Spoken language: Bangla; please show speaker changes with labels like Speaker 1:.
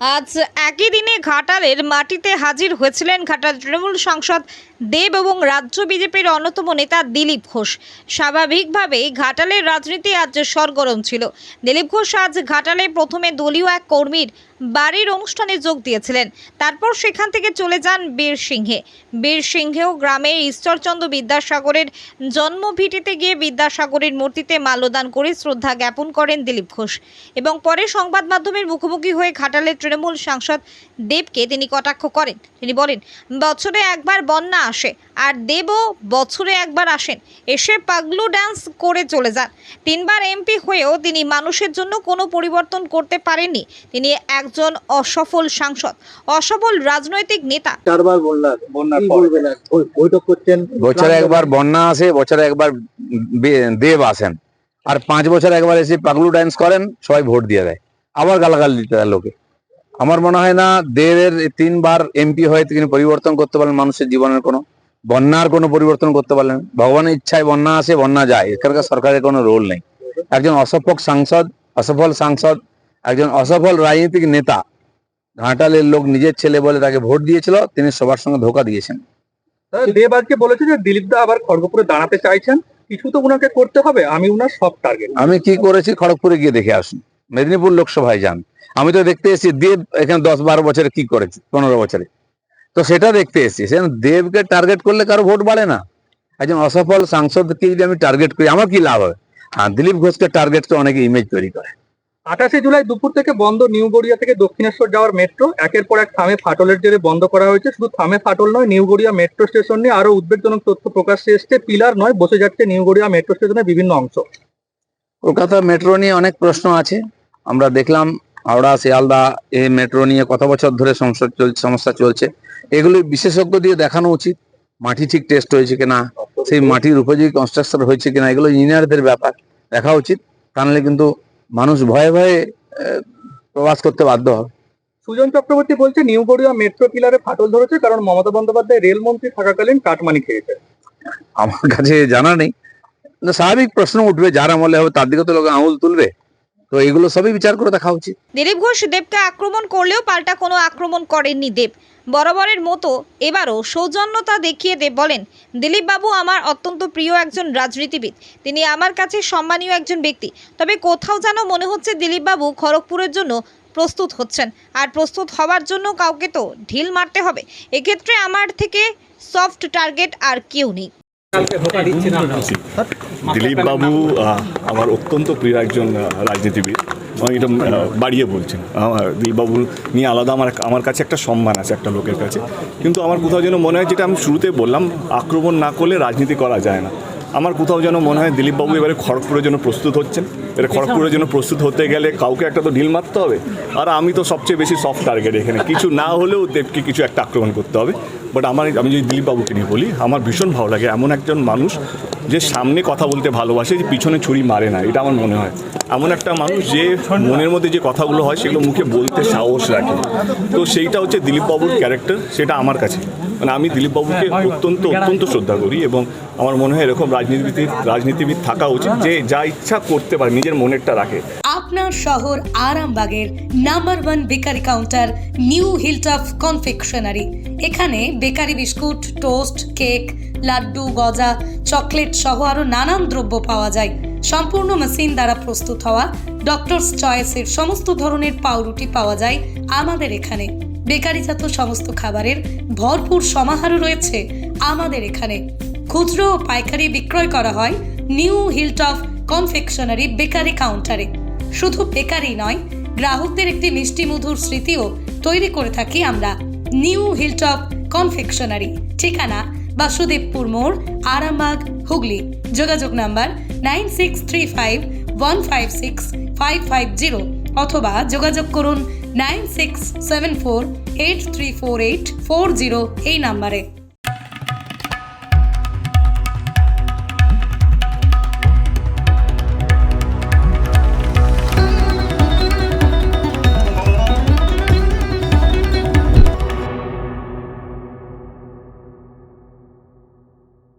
Speaker 1: আজ একই দিনে ঘাটালের মাটিতে হাজির হয়েছিলেন ঘাটাল তৃণমূল সাংসদ দেব এবং রাজ্য বিজেপির অন্যতম নেতা দিলীপ ঘোষ। স্বাভাবিকভাবেই ঘাটালের রাজনীতি আজ সরগরম ছিল। দিলীপ ঘোষ আজ ঘাটালে প্রথমে দলীয় এক কর্মীর বাড়ির অনুষ্ঠানে যোগ দিয়েছিলেন। তারপর সেখান থেকে চলে যান বীর সিংহে। বীর সিংহেও গ্রামের ঈশ্বরচন্দ্র বিদ্যাসাগরের জন্মভিটিতে গিয়ে বিদ্যাসাগরের মূর্তিতে মাল্যদান করে শ্রদ্ধা জ্ঞাপন করেন দিলীপ ঘোষ। এবং পরে সংবাদ মাধ্যমের মুখোমুখি হয়ে ঘাটালের তৃণমূল সাংসদ দেবকে তিনি কটাক্ষ করেন। তিনি বলেন বছরে একবার বন্যা আসে আর দেবও বছরে একবার আসেন। এসে পাগলু ডান্স করে চলে যান। তিনবার এমপি হয়েও তিনি মানুষের জন্য কোনো পরিবর্তন করতে পারেননি। তিনি একজন অসফল সাংসদ অসফল রাজনৈতিক নেতা।
Speaker 2: চারবার বন্যা বৈঠক করছেন।
Speaker 3: বছরে একবার বন্যা আসে বছরে একবার দেব আসেন। আর পাঁচ বছর একবার এসে পাগলু ডান্স করেন সবাই ভোট দিয়ে দেয়। আবার গালাগাল দিতে দেয় লোকে। আমার মনে হয় না দেবের তিনবার এমপি হয়ে তিনি পরিবর্তন করতে পারলেন মানুষের জীবনের কোনো বন্যার কোনো পরিবর্তন করতে পারলেন ভগবানের ইচ্ছায় বন্যা আসে বন্যা যায়। এখানকার সরকারের কোনো রোল নেই। একজন অসফল সাংসদ অসফল সাংসদ একজন অসফল রাজনৈতিক নেতা ঘাটালের লোক নিজের ছেলে বলে তাকে ভোট দিয়েছিল তিনি সবার সঙ্গে ধোকা দিয়েছেন।
Speaker 4: দেব আজকে বলেছে যে দিলীপ দা আবার খড়গপুরে দাঁড়াতে চাইছেন। কিছু তো উনাকে করতে হবে আমি উনার সব টার্গেট
Speaker 3: আমি কি করেছি খড়গপুরে গিয়ে দেখে আসুন। মেদিনীপুর লোকসভায় যান। আমি তো দেখতে এসেছি দেব এখানে দশ বারো বছরে কি করেছে পনেরো বছরে। তো সেটা দেখতে এসেছি। সেখানে দেবকে টার্গেট করলে কারও ভোট বাড়ে না। একজন অসফল সাংসদকে যদি আমি টার্গেট করি আমার কি লাভ হবে? হ্যাঁ দিলীপ ঘোষকে টার্গেট করে অনেকে ইমেজ তৈরি করে।
Speaker 4: আঠাশে জুলাই দুপুর থেকে বন্ধ নিউ গড়িয়া থেকে দক্ষিণেশ্বর যাওয়ার মেট্রো একের পর এক থামে ফাটলের জেরে বন্ধ করা হয়েছে। শুধু থামে ফাটল নয় নিউ গড়িয়া মেট্রো স্টেশন নিয়ে আরও উদ্বেগজনক তথ্য প্রকাশ্যে এসছে। পিলার নয় বসে যাচ্ছে নিউ গড়িয়া মেট্রো স্টেশনের বিভিন্ন অংশ।
Speaker 3: কলকাতা মেট্রো নিয়ে অনেক প্রশ্ন আছে। আমরা দেখলাম হাওড়া শিয়ালদা এ মেট্রো নিয়ে কত বছর ধরে সমস্যা চলছে সমস্যা চলছে। এগুলি বিশেষজ্ঞ দিয়ে দেখানো উচিত মাটি ঠিক টেস্ট হয়েছে কিনা সেই মাটির উপযোগী কনস্ট্রাকশন হয়েছে কিনা এগুলো ইঞ্জিনিয়ারদের ব্যাপার দেখা উচিত। তাহলে কিন্তু মানুষ ভয়ে ভয়ে প্রবাস করতে বাধ্য হবে।
Speaker 4: সুজন চক্রবর্তী বলছে নিউ গড়িয়া মেট্রো পিলারে ফাটল ধরেছে কারণ মমতা বন্দ্যোপাধ্যায় রেলমন্ত্রী থাকাকালীন কাটমানি খেয়েছে।
Speaker 3: আমার কাছে জানা নেই। স্বাভাবিক প্রশ্ন উঠবে যার আমলে হবে তার দিকে তো লোক আঙুল তুলবে। তো এগুলো সবই বিচার করে দেখা উচিত।
Speaker 1: দিলীপ ঘোষ দেবকে আক্রমণ করলেও পাল্টা কোনো আক্রমণ করেননি দেব। বরাবরের মতো এবারও সৌজন্যতা দেখিয়ে দেব বলেন দিলীপ বাবু আমার অত্যন্ত প্রিয় একজন রাজনীতিবিদ। তিনি আমার কাছে সম্মানীয় একজন ব্যক্তি। তবে কোথাও যেন মনে হচ্ছে দিলীপ বাবু খড়গপুরের জন্য প্রস্তুত হচ্ছেন। আর প্রস্তুত হওয়ার জন্য কাউকে তো ঢিল মারতে হবে। এক্ষেত্রে আমার থেকে সফট টার্গেট আর কেউ নেই।
Speaker 5: দিলীপ বাবু আমার অত্যন্ত প্রিয় একজন রাজনীতিবিদ। আমি এটা বাড়িয়ে বলছেন। আমার দিলীপবাবু নিয়ে আলাদা আমার আমার কাছে একটা সম্মান আছে একটা লোকের কাছে। কিন্তু আমার কোথাও যেন মনে হয়, যেটা আমি শুরুতে বললাম, আক্রমণ না করলে রাজনীতি করা যায় না। আমার কোথাও যেন মনে হয় দিলীপবাবু এবারে খড়গপুরের জন্য প্রস্তুত হচ্ছেন। এবারে খড়গপুরের জন্য প্রস্তুত হতে গেলে কাউকে একটা তো ঢিল মারতে হবে। আর আমি তো সবচেয়ে বেশি সফট টার্গেট এখানে। কিছু না হলেও দেবকে কিছু একটা আক্রমণ করতে হবে। বাট আমার আমি যদি দিলীপবাবুকে নিয়ে বলি, আমার ভীষণ ভালো লাগে এমন একজন মানুষ যে সামনে কথা বলতে ভালোবাসে, যে পিছনে ছুরি মারে না, এটা আমার মনে হয়। এমন একটা মানুষ যে মনের মধ্যে যে কথাগুলো হয়, সেগুলো মুখে বলতে সাহস রাখে। তো সেইটা হচ্ছে দিলীপবাবুর ক্যারেক্টার সেটা আমার কাছে। মানে আমি দিলীপবাবুকে অত্যন্ত অত্যন্ত শ্রদ্ধা করি এবং আমার মনে হয় এরকম রাজনীতিবিদ রাজনীতিবিদ থাকা উচিত যে যা ইচ্ছা করতে পারে, নিজের মনেরটা রাখে।
Speaker 6: আপনার শহর আরামবাগের number one bakery counter new Hilltop confectionery এখানে bakery biscuit, toast, cake, laddu, গজা, চকলেট সহ আরও নানান দ্রব্য পাওয়া যায়। সম্পূর্ণ মেশিন দ্বারা প্রস্তুত হওয়া ডক্টরস চয়েসের সমস্ত ধরনের পাউরুটি পাওয়া যায় আমাদের এখানে। বেকারিজাত সমস্ত খাবারের ভরপুর সমাহারও রয়েছে আমাদের এখানে। খুচরো ও পাইকারি বিক্রয় করা হয় নিউ হিলটপ কনফেকশনারি বেকারি কাউন্টারে। শুধু বেকারি নয়, গ্রাহকদের একটি মিষ্টি মধুর স্মৃতিও তৈরি করে থাকি আমরা। New Hilltop confectionery. ঠিকানা বাসুদেবপুর মোড়, আরামবাগ, হুগলি। যোগাযোগ number nine six three five one five six five five zero অথবা যোগাযোগ করুন nine six seven four eight three four eight four zero এই নাম্বারে।